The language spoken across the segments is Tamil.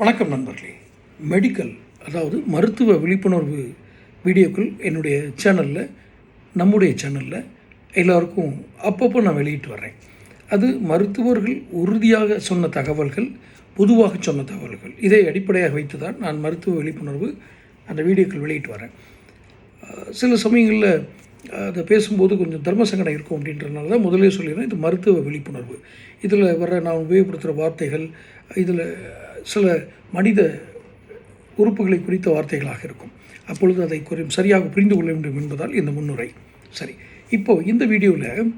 வணக்கம் நண்பர்களே. மெடிக்கல் அதாவது மருத்துவ விழிப்புணர்வு வீடியோக்கள் என்னுடைய சேனலில் நம்முடைய சேனலில் எல்லாருக்கும் அப்பப்போ நான் வெளியிட்டு வர்றேன். அது மருத்துவர்கள் உறுதியாக சொன்ன தகவல்கள் பொதுவாக சொன்ன தகவல்கள். இதை அடிப்படையாக வைத்து தான் நான் மருத்துவ விழிப்புணர்வு அந்த வீடியோக்கள் வெளியிட்டு வரேன் சில சமயங்களில் அதை பேசும்போது கொஞ்சம் தர்ம சங்கடம் இருக்கும் அப்படின்றதுனால தான் முதலே சொல்லிடுறேன். இது மருத்துவ விழிப்புணர்வு. இதில் வர நான் உபயோகப்படுத்துகிற வார்த்தைகள் இதில் சில மனித உறுப்புகளை குறித்த வார்த்தைகளாக இருக்கும். அப்பொழுது அதை குறையும் சரியாக புரிந்து கொள்ள வேண்டும் என்பதால் இந்த முன்னுரை. சரி. இப்போது இந்த வீடியோவில்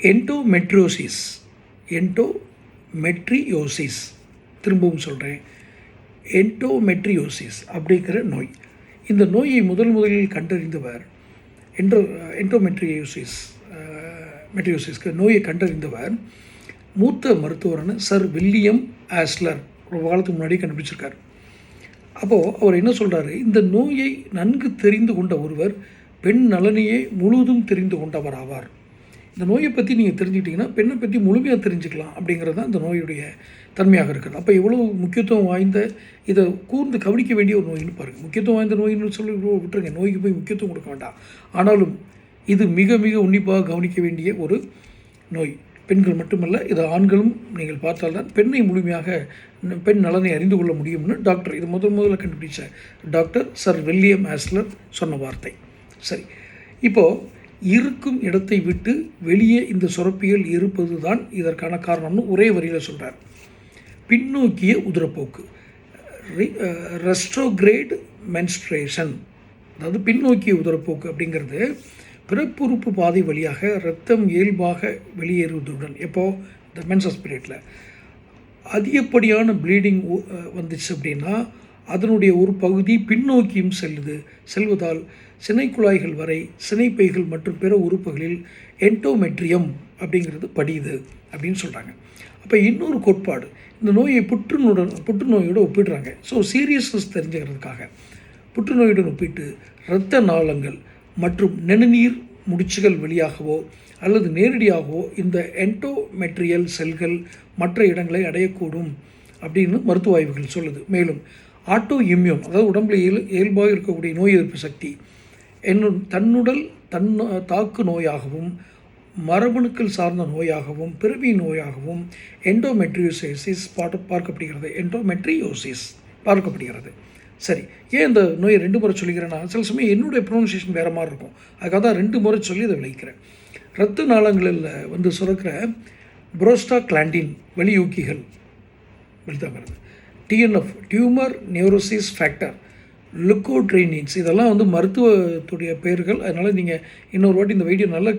என்டோமெட்ரியோசிஸ் என்டோமெட்ரியோசிஸ் திரும்பவும் சொல்கிறேன் என்டோமெட்ரியோசிஸ் அப்படிங்கிற நோய். இந்த நோயை முதல் முதலில் கண்டறிந்தவர் என்டோ என்டோமெட்ரியோசிஸ் மெட்ரியோசிஸ்க்கு நோயை கண்டறிந்தவர் மூத்த மருத்துவரான சர் வில்லியம் ஆஸ்லர் ஒரு காலத்துக்கு முன்னாடி கண்டுபிடிச்சிருக்கார். அப்போது அவர் என்ன சொல்கிறாரு இந்த நோயை நன்கு தெரிந்து கொண்ட ஒருவர் பெண் நலனையே முழுதும் தெரிந்து கொண்டவர் ஆவார். இந்த நோயை பற்றி நீங்கள் தெரிஞ்சுக்கிட்டிங்கன்னா பெண்ணை பற்றி முழுமையாக தெரிஞ்சுக்கலாம் அப்படிங்கிறது தான் இந்த நோயுடைய தன்மையாக இருக்குது. அப்போ எவ்வளோ முக்கியத்துவம் வாய்ந்த இதை கூர்ந்து கவனிக்க வேண்டிய ஒரு நோயின்னு பாருங்கள் முக்கியத்துவம் வாய்ந்த நோயின்னு சொல்லி விட்டுருங்க. நோய்க்கு போய் முக்கியத்துவம் கொடுக்க வேண்டாம். ஆனாலும் இது மிக மிக உன்னிப்பாக கவனிக்க வேண்டிய ஒரு நோய். பெண்கள் மட்டுமல்ல இது ஆண்களும் நீங்கள் பார்த்தால்தான் பெண்ணை முழுமையாக பெண் நலனை அறிந்து கொள்ள முடியும்னு டாக்டர் இது முதல் முதல்ல கண்டுபிடிச்ச டாக்டர் சர் வில்லியம் ஆஸ்லர் சொன்ன வார்த்தை. சரி இப்போது இருக்கும் இடத்தை விட்டு வெளியே இந்த சுரப்பிகள் இருப்பது தான் இதற்கான காரணம்னு ஒரே வரியில் சொல்கிறார் பின்னோக்கிய உதிரப்போக்கு ரெஸ்ட்ரோகிரேட் மென்ஸ்ட்ரேஷன் அதாவது பின்னோக்கிய உதரப்போக்கு அப்படிங்கிறது பிறப்புறுப்பு பாதை வழியாக இரத்தம் இயல்பாக வெளியேறுவதுடன் எப்போது இந்த மென்சஸ் பீரியடில் அதிகப்படியான ப்ளீடிங் வந்துச்சு அப்படின்னா அதனுடைய ஒரு பகுதி பின்னோக்கியும் செல்லுது. செல்வதால் சினைக்குழாய்கள் வரை சினைப்பைகள் மற்றும் பிற உறுப்புகளில் என்டோமெட்ரியம் அப்படிங்கிறது படியுது அப்படின்னு சொல்கிறாங்க அப்போ இன்னொரு கோட்பாடு இந்த நோயை புற்றுநோயுடன் புற்றுநோயோடு ஒப்பிடுறாங்க. ஸோ சீரியஸ்னஸ் தெரிஞ்சுக்கிறதுக்காக புற்றுநோயுடன் ஒப்பிட்டு இரத்த நாளங்கள் மற்றும் நெனுநீர் முடிச்சுகள் வழியாகவோ அல்லது நேரடியாகவோ இந்த என்டோமெட்ரியல் செல்கள் மற்ற இடங்களை அடையக்கூடும் அப்படின்னு மருத்துவ ஆய்வுகள் சொல்லுது. மேலும் ஆட்டோ இம்யூன் அதாவது உடம்புல இயல் இயல்பாக இருக்கக்கூடிய நோய் எதிர்ப்பு சக்தி என்னும் தன்னுடல் தன் தாக்கு நோயாகவும் மரபணுக்கள் சார்ந்த நோயாகவும் பிறவி நோயாகவும் எண்டோமெட்ரியோசிஸ் பார்க்கப்படுகிறது. எண்டோமெட்ரியோசிஸ் பார்க்கப்படுகிறது. சரி ஏன் இந்த நோயை ரெண்டு முறை சொல்லிக்கிறேன்னா சில சமயம் என்னுடைய ப்ரொனன்சியேஷன் வேறு மாதிரி இருக்கும். அதுக்காக தான் ரெண்டு முறை சொல்லி அதை விளைக்கிறேன் இரத்த நாளங்களில் வந்து சுரக்கிற புரோஸ்டா கிளாண்டின் வெளியூக்கிகள் வெளிதான் வருது TNF tumour neurosis factor leukotrienes இதெல்லாம் வந்து மருத்துவத்துடைய பெயர்கள். அதனால் நீங்கள் இன்னொரு வாட்டி இந்த வீடியோ நல்லா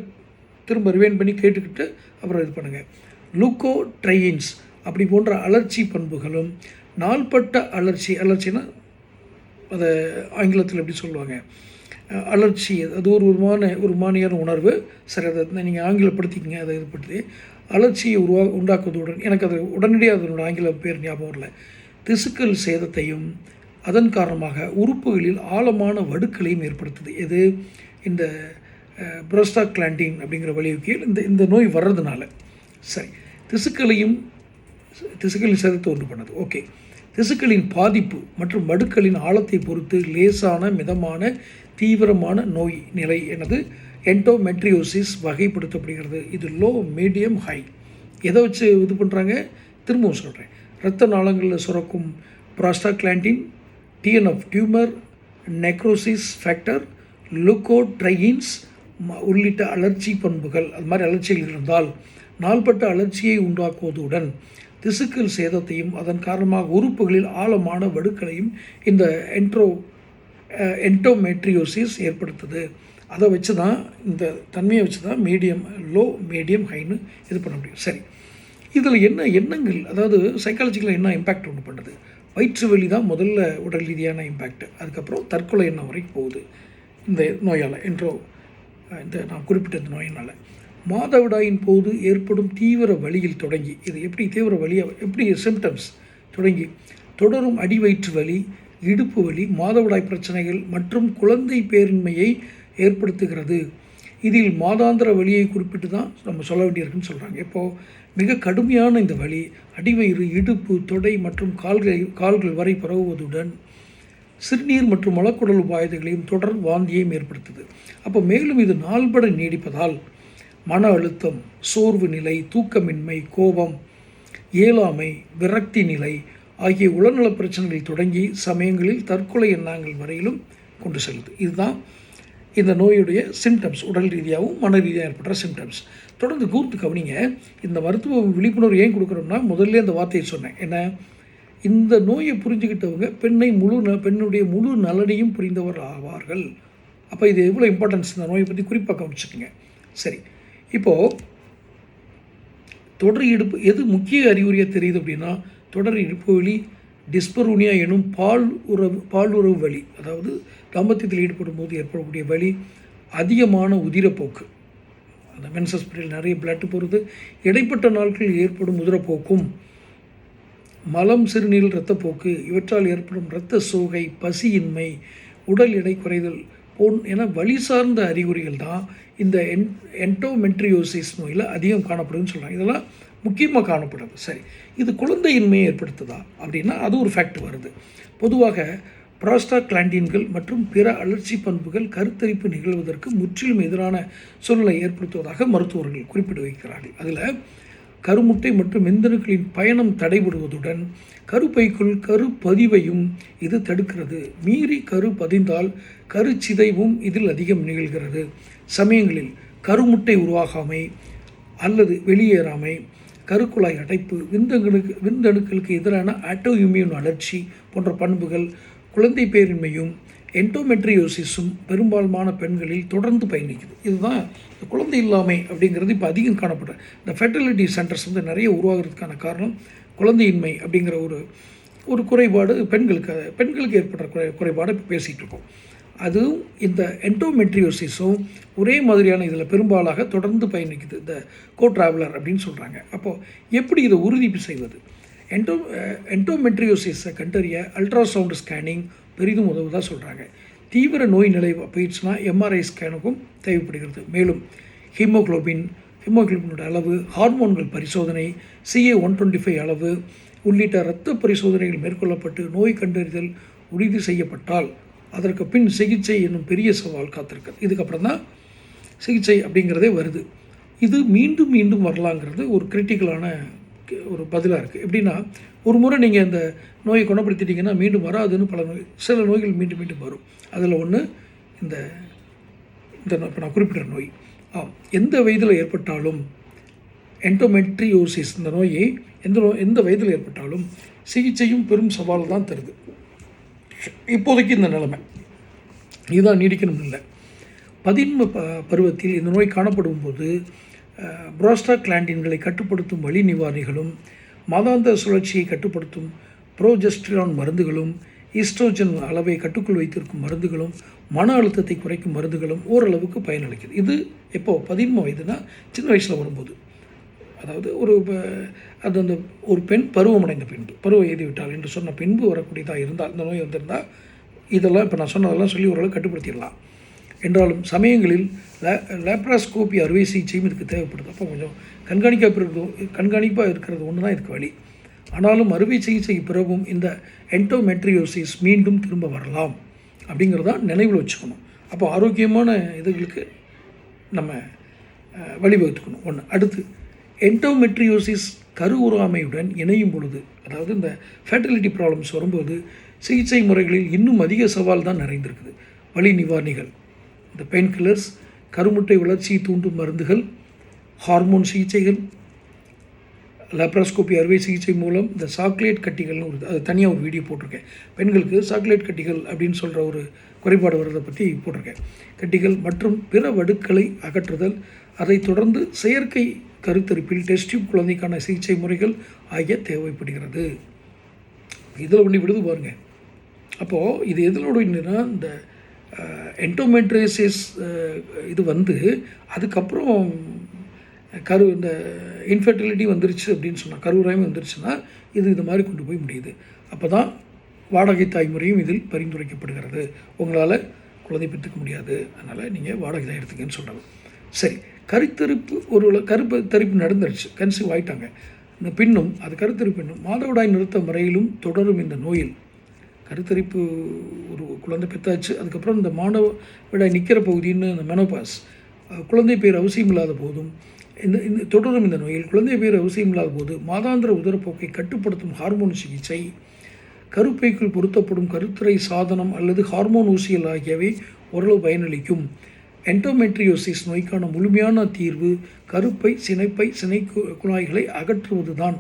திரும்ப ரிவைன் பண்ணி கேட்டுக்கிட்டு அப்புறம் இது பண்ணுங்கள் லுக்கோட்ரையின்ஸ் அப்படி போன்ற அலர்ச்சி பண்புகளும் நாள்பட்ட அலர்ச்சி அலர்ச்சினா அதை ஆங்கிலத்தில் எப்படி சொல்லுவாங்க? அலர்ச்சி அது ஒரு விதமான ஒரு மானியான உணர்வு. சரி அதை நீங்கள் ஆங்கிலப்படுத்திக்கங்க அதை இது பற்றி அலர்ச்சியை உருவா உண்டாக்குவதுடன் எனக்கு அது உடனடியாக அதனோட ஆங்கில பேர் ஞாபகம் இல்லை திசுக்கள் சேதத்தையும் அதன் காரணமாக உறுப்புகளில் ஆழமான வடுக்களையும் ஏற்படுத்துது. எது? இந்த புரோஸ்டா கிளாண்டின் அப்படிங்கிற வலியுறுக்கியில் இந்த இந்த நோய் வர்றதுனால. சரி திசுக்களையும் திசுக்களின் சேதத்தை உண்டு பண்ணுது. ஓகே. திசுக்களின் பாதிப்பு மற்றும் மடுக்களின் ஆழத்தை பொறுத்து லேசான மிதமான தீவிரமான நோய் நிலை எனது என்டோமெட்ரியோசிஸ் வகைப்படுத்தப்படுகிறது. இது லோ மீடியம் ஹை எதை வச்சு இது பண்ணுறாங்க திரும்பவும் சொல்கிறேன் இரத்த நாளங்களில் சுரக்கும் prostaglandin TNF tumour necrosis factor leukotrienes உள்ளிட்ட அலர்ச்சி பண்புகள். அது மாதிரி அலர்ச்சிகள் இருந்தால் நாள்பட்ட அலர்ச்சியை உண்டாக்குவதுடன் திசுக்கள் சேதத்தையும் அதன் காரணமாக உறுப்புகளில் ஆழமான வடுக்களையும் இந்த என்ட்ரோ என்டோமெட்ரியோசிஸ் ஏற்படுத்துது. அதை வச்சு தான் இந்த தன்மையை வச்சு தான் மீடியம் லோ மீடியம் ஹைன்னு இது பண்ண முடியும். சரி. இதில் என்ன எண்ணங்கள் அதாவது சைக்காலஜிக்கலாக என்ன இம்பேக்ட் ஒன்று பண்ணுது? வயிற்று வலி தான் முதல்ல உடல் ரீதியான இம்பேக்ட் அதுக்கப்புறம் தற்கொலை எண்ணம் வரைக்கும் போகுது. இந்த நோயால் என்றோ இந்த நான் குறிப்பிட்ட இந்த நோயினால். மாதவிடாயின் போது ஏற்படும் தீவிர வலியில் தொடங்கி இது எப்படி தீவிர வலியாக எப்படி சிம்டம்ஸ் தொடங்கி? தொடரும் அடி வயிற்று வலி இடுப்பு வலி மாதவிடாய் பிரச்சனைகள் மற்றும் குழந்தை பேரின்மையை ஏற்படுத்துகிறது. இதில் மாதாந்திர வழியை குறிப்பிட்டு தான் நம்ம சொல்ல வேண்டியிருக்குன்னு சொல்கிறாங்க இப்போது மிக கடுமையான இந்த வலி அடிவயிறு இடுப்பு தொடை மற்றும் கால்களை கால்கள் வரை பரவுவதுடன் சிறுநீர் மற்றும் மலக்குடல் உபாயத்தைகளையும் தொடர் வாந்தியையும் ஏற்படுத்துது. அப்போ மேலும் இது நாள்பட நீடிப்பதால் மன அழுத்தம் சோர்வு நிலை தூக்கமின்மை கோபம் இயலாமை விரக்தி நிலை ஆகிய உடல்நலப் பிரச்சனைகள் தொடங்கி சமயங்களில் தற்கொலை எண்ணங்கள் வரையிலும் கொண்டு செல்லுது. இதுதான் இந்த நோயுடைய சிம்டம்ஸ் உடல் ரீதியாகவும் மன ரீதியாக ஏற்படுற சிம்டம்ஸ் தொடர்ந்து கூர்த்து கவனிங்க. இந்த மருத்துவ விழிப்புணர்வு ஏன் கொடுக்குறோம்னா முதல்ல இந்த வார்த்தையை சொன்னேன். என்ன? இந்த நோயை புரிஞ்சுக்கிட்டவங்க பெண்ணை முழு ந பெண்ணுடைய முழு நலனையும் புரிந்தவர் ஆவார்கள் அப்போ இது எவ்வளோ இம்பார்ட்டன்ஸ் இந்த நோயை பற்றி குறிப்பாக கவனிச்சுக்கோங்க. சரி. இப்போது தொடர் இடுப்பு எது முக்கிய அறிகுறியாக தெரியுது அப்படின்னா தொடர் இடுப்பு வலி டிஸ்பரூனியா எனும் பால் உறவு பால் உறவு வலி அதாவது தாம்பத்தியத்தில் ஈடுபடும் போது ஏற்படக்கூடிய வலி அதிகமான உதிரப்போக்கு. அந்த மென்சஸ் பீரியட் நிறைய பிளட்டு போகிறது இடைப்பட்ட நாட்களில் ஏற்படும் உதிரப்போக்கும் மலம் சிறுநீர் இரத்தப்போக்கு இவற்றால் ஏற்படும் இரத்த சோகை பசியின்மை உடல் எடை குறைதல் போன் என வழி சார்ந்த அறிகுறிகள் தான் இந்த என் என்டோமெட்ரியோசிஸ் நோயில் அதிகம் காணப்படுதுன்னு சொல்கிறாங்க இதெல்லாம் முக்கியமாக காணப்படுது. சரி. இது குழந்தையின்மையை ஏற்படுத்துதா அப்படின்னா அது ஒரு ஃபேக்ட் வருது. பொதுவாக ப்ராஸ்டாக்லாண்டின்கள் மற்றும் பிற அழற்சி பண்புகள் கருத்தரிப்பு நிகழ்வதற்கு முற்றிலும் எதிரான சூழ்நிலை ஏற்படுத்துவதாக மருத்துவர்கள் குறிப்பிட்டு வைக்கிறார்கள். அதில் கருமுட்டை மற்றும் விந்தணுக்களின் பயணம் தடைபடுவதுடன் கருப்பைக்குள் கரு பதிவையும் இது தடுக்கிறது. மீறி கரு பதிந்தால் கருச்சிதைவும் இதில் அதிகம் நிகழ்கிறது. சமயங்களில் கருமுட்டை உருவாகாமை அல்லது வெளியேறாமை கருக்குழாய் அடைப்பு விந்தணுக்கு விந்தணுக்களுக்கு எதிரான ஆட்டோ இம்யூன் அலர்ச்சி போன்ற பண்புகள் குழந்தை பேரின்மையும் என்டோமெட்ரியோசிஸும் பெரும்பாலான பெண்களில் தொடர்ந்து பயணிக்குது. இதுதான் இந்த குழந்தை இல்லாமை அப்படிங்கிறது இப்போ அதிகம் காணப்படுற. இந்த ஃபெர்டிலிட்டி சென்டர்ஸ் வந்து நிறைய உருவாகிறதுக்கான காரணம் குழந்தையின்மை அப்படிங்கிற ஒரு ஒரு குறைபாடு பெண்களுக்கு பெண்களுக்கு ஏற்படுற குறை குறைபாடு இப்போ பேசிகிட்டு இருக்கோம். அதுவும் இந்த என்டோமெட்ரியோசிஸும் ஒரே மாதிரியான இதில் பெரும்பாலாக தொடர்ந்து பயணிக்குது. இந்த கோ ட்ராவலர் அப்படின்னு சொல்கிறாங்க அப்போது எப்படி இதை உறுதி செய்வது? என்டோ என்டோமெட்ரியோசிஸை கண்டறிய அல்ட்ராசவுண்ட் ஸ்கேனிங் பெரிதும் உதவுதாக சொல்கிறாங்க தீவிர நோய் நிலை போயிடுச்சுன்னா எம்ஆர்ஐ ஸ்கேனுக்கும் தேவைப்படுகிறது. மேலும் ஹீமோக்ளோபின் ஹீமோக்ளோபினோட அளவு ஹார்மோன்கள் பரிசோதனை சிஏ ஒன் டுவெண்ட்டி ஃபைவ் அளவு உள்ளிட்ட இரத்த பரிசோதனைகள் மேற்கொள்ளப்பட்டு நோய் கண்டறிதல் உறுதி செய்யப்பட்டால் அதற்கு பின் சிகிச்சை என்னும் பெரிய சவால் காத்திருக்கிறது. இதுக்கப்புறம் தான் சிகிச்சை அப்படிங்கிறதே வருது. இது மீண்டும் மீண்டும் வரலாங்கிறது ஒரு கிரிட்டிக்கலான ஒரு பதிலாக இருக்குது எப்படின்னா ஒரு முறை நீங்கள் இந்த நோயை குணப்படுத்திட்டீங்கன்னா மீண்டும் வராதுன்னு பல நோய் சில நோய்கள் மீண்டும் மீண்டும் வரும். அதில் ஒன்று இந்த இந்த இப்போ நான் குறிப்பிட்ட நோய். ஆம் எந்த வயதில் ஏற்பட்டாலும் என்டோமெட்ரியோசிஸ் இந்த நோயை எந்த நோய் எந்த வயதில் ஏற்பட்டாலும் சிகிச்சையும் பெரும் சவால் தான் தருது. இப்போதைக்கு இந்த நிலைமை. இதுதான் நீடிக்கணும் இல்லை. பதின்ம ப பருவத்தில் இந்த நோய் காணப்படும் போது புரோஸ்டா கிளாண்டின்களை கட்டுப்படுத்தும் வழி நிவாரணிகளும் மாதாந்த சுழற்சியை கட்டுப்படுத்தும் ப்ரோஜெஸ்ட்ரான் மருந்துகளும் ஈஸ்ட்ரோஜன் அளவை கட்டுக்குள் வைத்திருக்கும் மருந்துகளும் மன அழுத்தத்தை குறைக்கும் மருந்துகளும் ஓரளவுக்கு பயனளிக்குது. இது எப்போ? பதின்ம வயதுனா சின்ன வயசில் வரும்போது. அதாவது ஒரு அது அந்த ஒரு பெண் பருவமடைந்த பின்பு பருவம் எய்தி விட்டால் என்று சொன்ன பின்பு வரக்கூடியதாக இருந்தால் இந்த நோய் வந்திருந்தால் இதெல்லாம் இப்போ நான் சொன்னதெல்லாம் சொல்லி ஓரளவு கட்டுப்படுத்திடலாம். என்றாலும் சமயங்களில் லே லேப்ராஸ்கோப்பி அறுவை சிகிச்சையும் இதுக்கு தேவைப்படுது. அப்போ கொஞ்சம் கண்காணிக்காக இருக்கிறது கண்காணிப்பாக இருக்கிறது ஒன்று தான் இதுக்கு வழி. ஆனாலும் அறுவை சிகிச்சைக்கு பிறகும் இந்த என்டோமெட்ரியோசிஸ் மீண்டும் திரும்ப வரலாம் அப்படிங்கிறதான் நினைவில் வச்சுக்கணும். அப்போ ஆரோக்கியமான இதுகளுக்கு நம்ம வழிவகுத்துக்கணும். ஒன்று அடுத்து என்டோமெட்ரியோசிஸ் கருவுறாமையுடன் இணையும் பொழுது அதாவது இந்த ஃபேட்டலிட்டி ப்ராப்ளம்ஸ் வரும்போது சிகிச்சை முறைகளில் இன்னும் அதிக சவால் தான் நிறைந்திருக்குது. வலி நிவாரணிகள். இந்த பெயின் கில்லர்ஸ் கருமுட்டை வளர்ச்சியை தூண்டும் மருந்துகள் ஹார்மோன் சிகிச்சைகள் லேப்ராஸ்கோப்பி அறுவை சிகிச்சை மூலம் இந்த சாக்லேட் கட்டிகள்னு ஒரு அது தனியாக ஒரு வீடியோ போட்டிருக்கேன். பெண்களுக்கு சாக்லேட் கட்டிகள் அப்படின்னு சொல்கிற ஒரு குறைபாடு வர்றதை பற்றி போட்டிருக்கேன். கட்டிகள் மற்றும் பிற வடுக்களை அகற்றுதல் அதைத் தொடர்ந்து செயற்கை கருத்தரிப்பில் டெஸ்டியூப் குழந்தைக்கான சிகிச்சை முறைகள் ஆகிய தேவைப்படுகிறது. இதில் ஒன்று விடுது பாருங்கள் அப்போது இது எதிலோடு என்னன்னா இந்த என்டோமெட்ரேசிஸ் இது வந்து அதுக்கப்புறம் கரு இந்த இன்ஃபர்டிலிட்டி வந்துருச்சு அப்படின்னு சொன்னால் கருவுராய்மை வந்துருச்சுன்னா இது இது மாதிரி கொண்டு போய் முடியுது. அப்போ தான் வாடகை தாய்முறையும் இதில் பரிந்துரைக்கப்படுகிறது. உங்களால் குழந்தை பெற்றுக்க முடியாது. அதனால் நீங்கள் வாடகை தான் எடுத்துக்கன்னு சொல்கிறாங்க சரி கருத்தரிப்பு ஒரு கருப்பு தரிப்பு நடந்துருச்சு. கன்சீவ் ஆயிட்டாங்க. இந்த பின்னும் அது கருத்தரிப்பு பின்னும் மாதவிடாய் நிறுத்த முறையிலும் தொடரும் இந்த நோயில் கருத்தரிப்பு ஒரு குழந்தை பெற்றாச்சு. அதுக்கப்புறம் இந்த மாணவ விட நிற்கிற பகுதின்னு இந்த மெனோபாஸ் குழந்தை பேர் அவசியம் இல்லாத போதும் இந்த இந்த தொடரும் இந்த நோயில் குழந்தை பேர் அவசியம் இல்லாத போது மாதாந்திர உதரப்போக்கை கட்டுப்படுத்தும் ஹார்மோன் சிகிச்சை கருப்பைக்குள் பொருத்தப்படும் கருத்துறை சாதனம் அல்லது ஹார்மோன் ஊசிகள் ஆகியவை ஓரளவு பயனளிக்கும். என்டோமெட்ரியோசிஸ் நோய்க்கான முழுமையான தீர்வு கருப்பை சினைப்பை சினை கு- குழாய்களை அகற்றுவதுதான்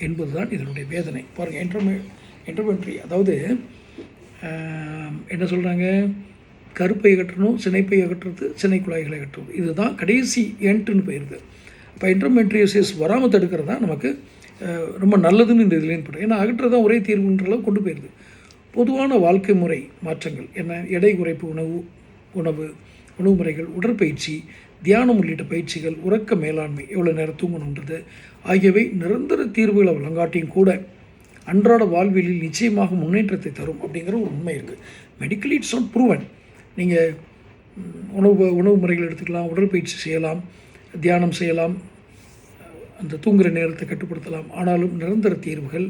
என்பதுதான் இதனுடைய வேதனை. பாருங்கள் என்டோமே இன்டர்வென்ட்ரி அதாவது என்ன சொல்கிறாங்க கருப்பை அகற்றணும் சினைப்பை அகற்றுறது சினை குழாய்களை அகற்றணும் இதுதான் கடைசி என்ட்டுன்னு போயிருது இப்போ இன்டர்மென்ட்ரியசிஸ் வராமல் தடுக்கிறது தான் நமக்கு ரொம்ப நல்லதுன்னு இந்த இதுலேயும் படும் ஏன்னா அகற்றுறது தான் ஒரே தீர்வுன்ற அளவு கொண்டு போயிருது. பொதுவான வாழ்க்கை முறை மாற்றங்கள் என்ன? எடை குறைப்பு உணவு உணவு உணவு முறைகள் உடற்பயிற்சி தியானம் உள்ளிட்ட பயிற்சிகள் உறக்க மேலாண்மை எவ்வளோ நேரம் தூங்கணுன்றது ஆகியவை நிரந்தர தீர்வுகளை வழங்காட்டியும் கூட அன்றாட வாழ்வியலில் நிச்சயமாக முன்னேற்றத்தை தரும் அப்படிங்கிற ஒரு உண்மை இருக்குது மெடிக்கலி இட்ஸ் நாட் ப்ரூவன் நீங்கள் உணவு உணவு முறைகள் எடுத்துக்கலாம் உடற்பயிற்சி செய்யலாம் தியானம் செய்யலாம் அந்த தூங்குகிற நேரத்தை கட்டுப்படுத்தலாம். ஆனாலும் நிரந்தர தீர்வுகள்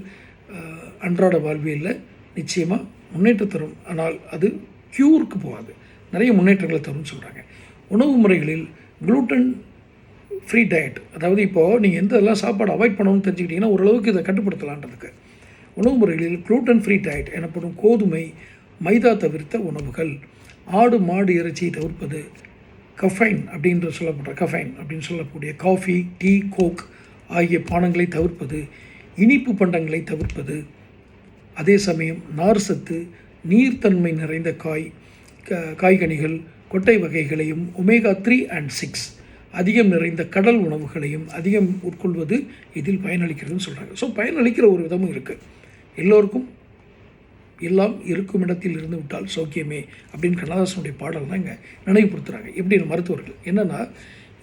அன்றாட வாழ்வியலில் நிச்சயமாக முன்னேற்றம் தரும். ஆனால் அது க்யூருக்கு போகாது. நிறைய முன்னேற்றங்களை தரும்னு சொல்கிறாங்க உணவு முறைகளில் குளூட்டன் ஃப்ரீ டயட் அதாவது இப்போது நீங்கள் எந்த எல்லாம் சாப்பாடு அவாய்ட் பண்ணணும்னு தெரிஞ்சுக்கிட்டிங்கன்னா ஓரளவுக்கு இதை கட்டுப்படுத்தலான்றதுக்கு. உணவு முறைகளில் குளூட்டன் ஃப்ரீ டயட் எனப்படும் கோதுமை மைதா தவிர்த்த உணவுகள் ஆடு மாடு இறைச்சியை தவிர்ப்பது கஃபைன் அப்படின்ற சொல்லப்படுற கஃபைன் அப்படின்னு சொல்லக்கூடிய காஃபி டீ கோக் ஆகிய பானங்களை தவிர்ப்பது இனிப்பு பண்டங்களை தவிர்ப்பது அதே சமயம் நார் சத்து நீர்த்தன்மை நிறைந்த காய் காய்கனிகள் கொட்டை வகைகளையும் ஒமேகா த்ரீ அண்ட் சிக்ஸ் அதிகம் நிறைந்த கடல் உணவுகளையும் அதிகம் உட்கொள்வது இதில் பயனளிக்கிறதுன்னு சொல்கிறாங்க ஸோ பயனளிக்கிற ஒரு விதமும் இருக்குது எல்லோருக்கும் எல்லாம் இருக்கும் இடத்தில் இருந்து விட்டால் சௌக்கியமே அப்படின்னு கண்ணதாசனுடைய பாடல் தான் இங்கே நினைவுபடுத்துகிறாங்க எப்படி மருத்துவர்கள்? என்னென்னா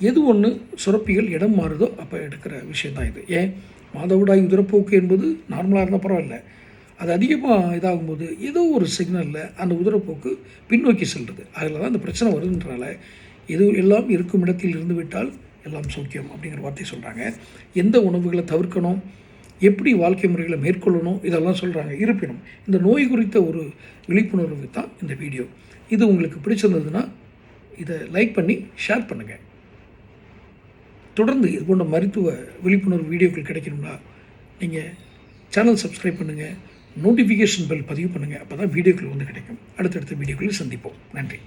எது ஒன்று சுரப்பிகள் இடம் மாறுதோ அப்போ எடுக்கிற விஷயந்தான் இது. ஏன்? மாதவிடாய் உதிரப்போக்கு என்பது நார்மலாக இருந்தால் பரவாயில்ல. அது அதிகமாக இதாகும்போது ஏதோ ஒரு சிக்னலில் அந்த உதிரப்போக்கு பின்னோக்கி செல்வது அதில் தான் அந்த பிரச்சனை வருதுன்றனால எது எல்லாம் இருக்கும் இடத்தில் இருந்து விட்டால் எல்லாம் சௌக்கியம் அப்படிங்கிற வார்த்தை சொல்கிறாங்க எந்த உணவுகளை தவிர்க்கணும்? எப்படி வாழ்க்கை முறைகளை மேற்கொள்ளணும் இதெல்லாம் சொல்கிறாங்க இருப்பினும் இந்த நோய் குறித்த ஒரு விழிப்புணர்வு தான் இந்த வீடியோ. இது உங்களுக்கு பிடிச்சிருந்ததுன்னா இதை லைக் பண்ணி ஷேர் பண்ணுங்கள் தொடர்ந்து இது போன்ற மருத்துவ விழிப்புணர்வு வீடியோக்கள் கிடைக்கணும்னா நீங்கள் சேனல் சப்ஸ்கிரைப் பண்ணுங்கள் நோட்டிஃபிகேஷன் பெல் பதிவு பண்ணுங்கள் அப்போ தான் வீடியோக்கள் வந்து கிடைக்கும். அடுத்தடுத்த வீடியோக்களில் சந்திப்போம். நன்றி.